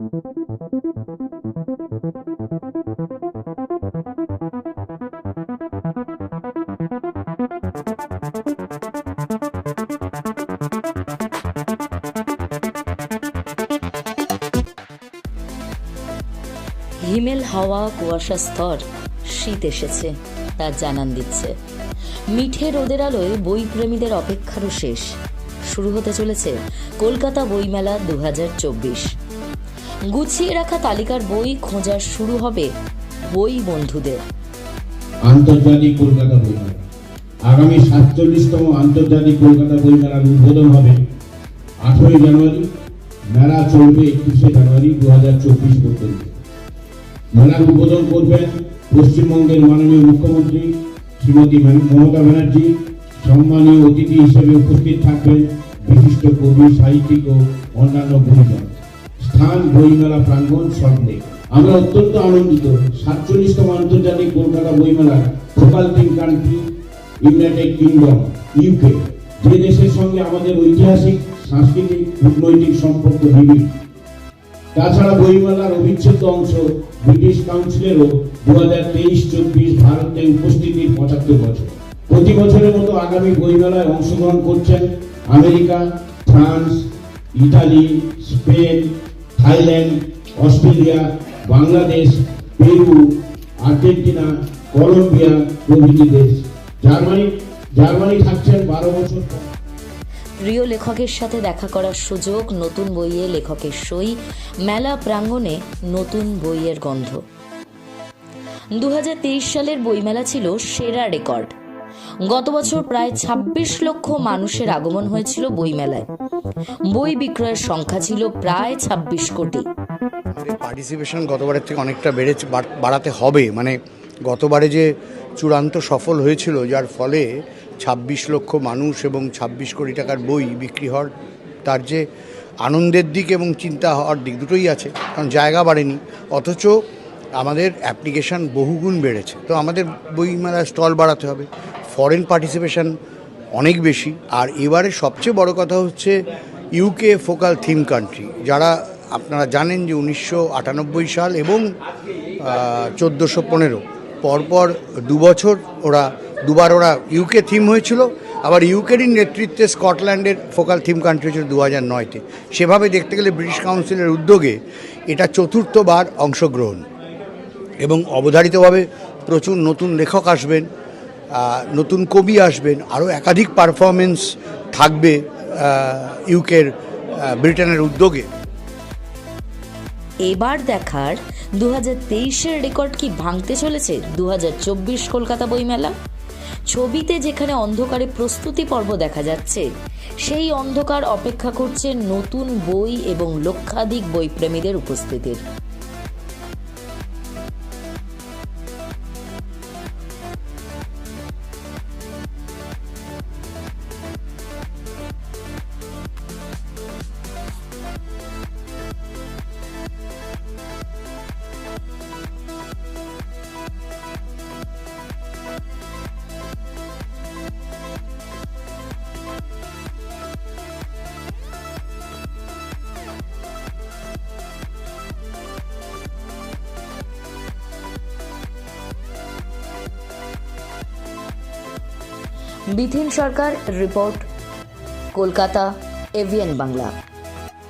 হিমেল হাওয়া কুয়াশা স্তর, শীত এসেছে তার জানান দিচ্ছে। মিঠে রোদের আলোয় বই প্রেমীদের অপেক্ষারও শেষ। শুরু হতে চলেছে কলকাতা বইমেলা দু হাজার চব্বিশ। গুছিয়ে রাখা তালিকার বই খোঁজা শুরু হবে বই বন্ধুদের। আন্তর্জাতিক কলকাতা বইমেলা আগামী সাতচল্লিশতম আন্তর্জাতিক কলকাতা বইমেলার উদ্বোধন হবে আঠেরোই জানুয়ারি। মেলা চলবে একুশে জানুয়ারি দু হাজার চব্বিশ পর্যন্ত। মেলার উদ্বোধন করবেন পশ্চিমবঙ্গের মাননীয় মুখ্যমন্ত্রী শ্রীমতী মমতা ব্যানার্জি। সম্মানীয় অতিথি হিসেবে উপস্থিত থাকবেন বিশিষ্ট কবি, সাহিত্যিক ও অন্যান্য গুণীজন স্থান বইমেলা প্রাঙ্গণ সল্টলেক আমরা অত্যন্ত আনন্দিত। সাতচল্লিশতম আন্তর্জাতিক কলকাতা বইমেলার ফোকাল তিন কান্ট্রি, ইউনাইটেড কিংডম, ইউকে। যে দেশের সঙ্গে আমাদের ঐতিহাসিক, সাংস্কৃতিক, কূটনৈতিক সম্পর্ক নিবিড়। তাছাড়া বইমেলার অবিচ্ছেদ্য অংশ ব্রিটিশ কাউন্সিলেরও দু হাজার তেইশ চব্বিশ ভারতে উপস্থিতির পঁচাত্তর বছর। প্রতি বছরের মতো আগামী বইমেলায় অংশগ্রহণ করছেন America, France, Italy, Spain Thailand, Australia, Bangladesh, Peru, Argentina, Colombia প্রভৃতি দেশ। জার্মানি জার্মানি থাকছেন বারো বছর প্রিয় লেখকের সাথে দেখা করার সুযোগ, নতুন বইয়ে লেখকের সই, মেলা প্রাঙ্গণে নতুন বইয়ের গন্ধ। দু হাজার তেইশ সালের বইমেলা ছিল সেরা রেকর্ড। গত বছর প্রায় ২৬ লক্ষ মানুষের আগমন হয়েছিল বইমেলায়। বই বিক্রয়ের সংখ্যা ছিল প্রায় ২৬ কোটি। পার্টিসিপেশন গতবারের থেকে অনেকটা বেড়েছে, বাড়- বাড়াতে হবে। মানে গতবারে যে চূড়ান্ত সফল হয়েছিল, যার ফলে ছাব্বিশ লক্ষ মানুষ এবং ছাব্বিশ কোটি টাকার বই বিক্রি হওয়ার, তার যে আনন্দের দিক এবং চিন্তা হওয়ার দিক দুটোই আছে, কারণ জায়গা বাড়েনি। অথচ আমাদের অ্যাপ্লিকেশান বহুগুণ বেড়েছে। তো আমাদের বইমেলার স্টল বাড়াতে হবে পার্টিসিপেশন অনেক বেশি। আর এবারে সবচেয়ে বড় কথা হচ্ছে ইউকে ফোকাল থিম কান্ট্রি যারা আপনারা জানেন যে উনিশশো আটানব্বই সাল এবং চোদ্দোশো পনেরো, পরপর দুবছর ওরা, দুবার ওরা ইউকে থিম হয়েছিল। আবার ইউকেরই নেতৃত্বে স্কটল্যান্ডের ফোকাল থিম কান্ট্রি হয়েছিল দু হাজার নয়তে। সেভাবে দেখতে গেলে ব্রিটিশ কাউন্সিলের উদ্যোগে এটা চতুর্থবার অংশগ্রহণ। এবং অবধারিতভাবে প্রচুর নতুন লেখক আসবেন। নতুন কবি আসবেন আরও একাধিক পারফরমেন্স থাকবে ইউকের ব্রিটেনের উদ্যোগে। এবার দেখার দু হাজার তেইশের রেকর্ড কি ভাঙতে চলেছে দু হাজার চব্বিশ কলকাতা বইমেলা? ছবিতে যেখানে অন্ধকারে প্রস্তুতি পর্ব দেখা যাচ্ছে, সেই অন্ধকার অপেক্ষা করছে নতুন বই এবং লক্ষাধিক বইপ্রেমীদের উপস্থিতির। Bidhin Sarkar report Kolkata AVN Bangla.